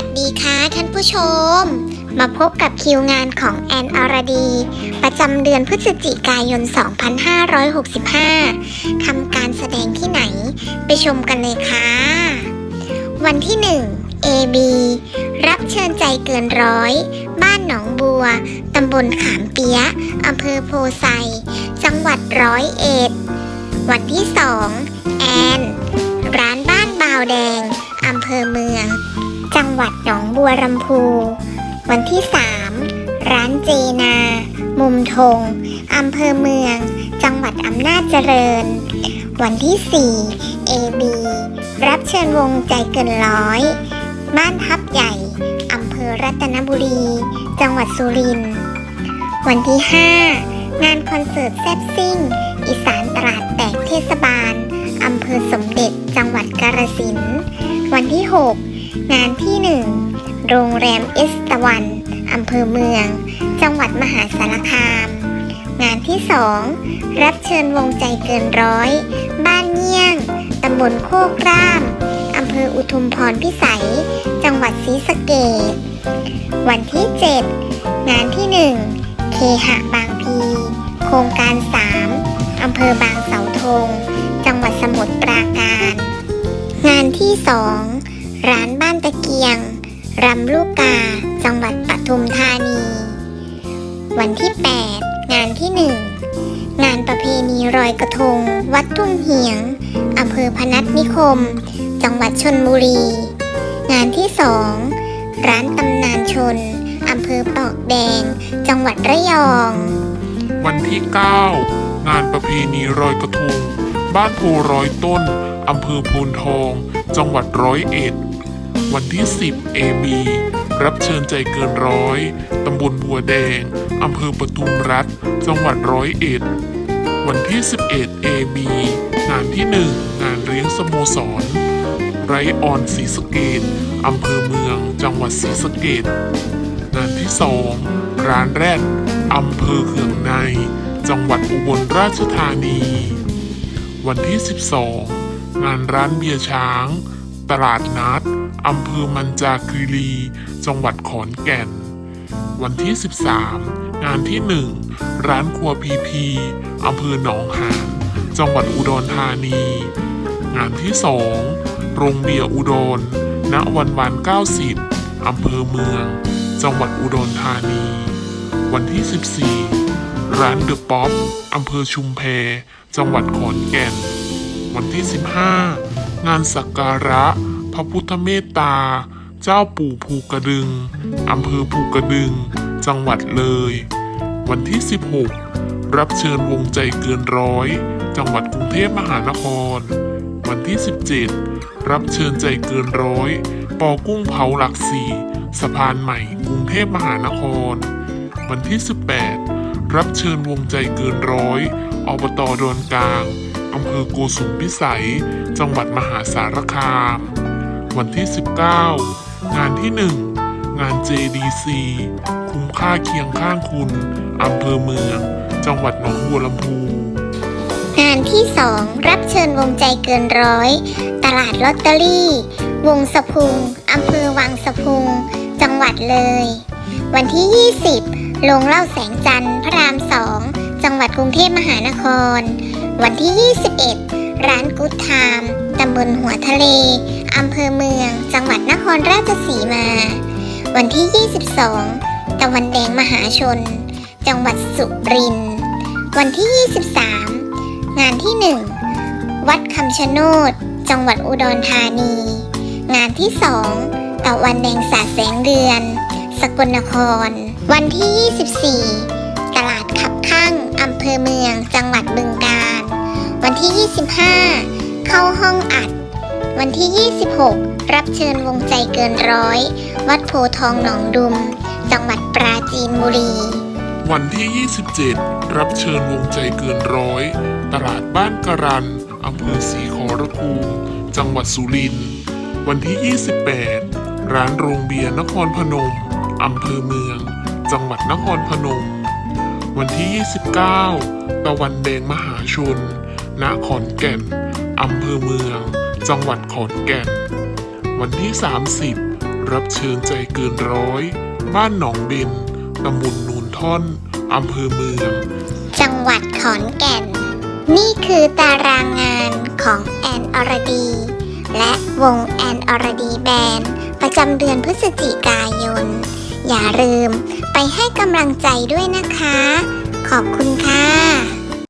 วัสดีค่ะท่านผู้ชม มาพบกับคิวงานของแอนอรดี ประจำเดือนพฤศจิกายน 2565 ทำการแสดงที่ไหน ไปชมกันเลยค่ะ วันที่ 1 AB รับเชิญใจเกินร้อย บ้านหนองบัว ตำบลขามเปียะอำเภอโพไซ จังหวัดร้อยเอ็ด วันที่ 2 แอน ร้านบ้านบาวแดงอำเภอเมือง จังหวัดหนองบัวลำพู วันที่ 3 ร้านเจนา มุมทงอำเภอเมือง จังหวัดอำนาจเจริญ วันที่ 4 AB รับเชิญวงใจเกินร้อย บ้านทับใหญ่อำเภอรัตนบุรี จังหวัดสุรินทร์ วันที่ 5 งานคอนเสิร์ตแซ่บซิ่ง อีสานตลาดแตกเทศบาลอำเภอสมเด็จจังหวัดกาฬสินธุ์ วันที่ 6 งานที่ 1 โรงแรมเอสตะวันอำเภอเมือง จังหวัดมหาสารคาม งานที่ 2 รับเชิญวงใจเกินร้อย บ้านเงี้ยงตำบลโคกร่ามอำเภออุทุมพรพิสัย จังหวัดศรีสะเกษวันที่ 7 งานที่ 1 เคหะบางพี โครงการ 3อำเภอบางเสาธง จังหวัดสมุทรปราการ งานที่ 2 ร้านบ้านตะเกียง รำลูกกา จังหวัดปทุมธานี วันที่ 8 งานที่ 1 งานประเพณีรอยกระทง วัดทุ่งเหียง อำเภอพนัสนิคม จังหวัดชนบุรี งานที่ 2 ร้านตำนานชน อำเภอปอกแดง จังหวัดระยอง วันที่ 9 งานประเพณีรอยกระทง บ้านโพร้อยต้นอำเภอโพนทอง จังหวัดร้อยเอ็ด วันที่ 10 AB รับเชิญใจเกินร้อย ตำบลบัวแดง อำเภอปทุมรัฐ จังหวัดร้อยเอ็ด วันที่ 11 AB งานที่ 1 งานเลี้ยงสโมสร ไรออนศรีสะเกดอำเภอเมือง จังหวัดศรีสะเกดงานที่ 2 ร้านแรดอำเภอเขืองใน จังหวัดอุบลราชธานี วันที่ 12 งานร้านเบียร์ช้าง ตลาดนัด อำเภอมันจาคีรี จังหวัดขอนแก่น วันที่ 13 งานที่ 1 ร้านครัวพีพีอำเภอหนองหานจังหวัดอุดรธานี งานที่ 2 โรงเบียร์อุดร ณ วันวาน90 อำเภอเมือง จังหวัดอุดรธานี วันที่ 14 ร้านเดอะป๊อปอำเภอชุมแพ จังหวัดขอนแก่น วันที่ 15 งานสักการะ ระพุทธเมตตา เจ้าปู่ภูกระดึง อำเภอภูกระดึง จังหวัดเลย วันที่ 16 รับเชิญวงใจเกินร้อย จังหวัดกรุงเทพมหานคร วันที่ 17 รับเชิญใจเกินร้อย ปอกุ้งเผาหลักสี่สะพานใหม่ กรุงเทพมหานคร วันที่ 18 รับเชิญวงใจเกินร้อยอบตดอนกลางอำเภอโกสุมพิสัย จังหวัดมหาสารคาม วันที่ 19 งานที่ 1 งาน JDC คุ้มค่าเคียงข้างคุณ อำเภอเมือง จังหวัดหนองบัวลำพู งานที่ 2 รับเชิญวงใจเกินร้อย ตลาดลอตเตอรี่ วงสะพุง อำเภอวังสะพุง จังหวัดเลย วันที่ 20 โรงเหล่าแสงจันทร์พระรามสองจังหวัดกรุงเทพมหานคร วันที่ 21 ร้านกู๊ดไทม์ตำบลหัวทะเล อำเภอเมือง จังหวัดนครราชสีมา วันที่ 22 ตะวันแดงมหาชน จังหวัดสุรินทร์วันที่ 23 งานที่ 1 วัดคำชะโนด จังหวัดอุดรธานี งานที่ 2 ตะวันแดงสาดแสงเดือน สกลนคร วันที่ 24 ตลาดขับข้างอำเภอเมือง จังหวัดบึงกาฬวันที่ 25 เข้าห้องอัด วันที่ 26 รับเชิญวงใจเกินร้อย วัดโพทองหนองดุม จังหวัดปราจีนบุรี วันที่ 27 รับเชิญวงใจเกินร้อย ตลาดบ้านกะรันอำเภอศรีขอรภูมิจังหวัดสุรินทร์วันที่ 28 ร้านโรงเบียร์นครพนมอำเภอเมือง จังหวัดนครพนม วันที่ 29 ตะวันแดงมหาชน ณ ขอนแก่นอำเภอเมือง จังหวัดขอนแก่น วันที่ 30 รับเชิญใจเกินร้อย บ้านหนองเบนตำบลนูนท่อนอำเภอเมือง จังหวัดขอนแก่น นี่คือตารางงานของแอนอรดี และวงแอนอรดีแบนด์ประจำเดือนพฤศจิกายน อย่าลืมไปให้กำลังใจด้วยนะคะ ขอบคุณค่ะ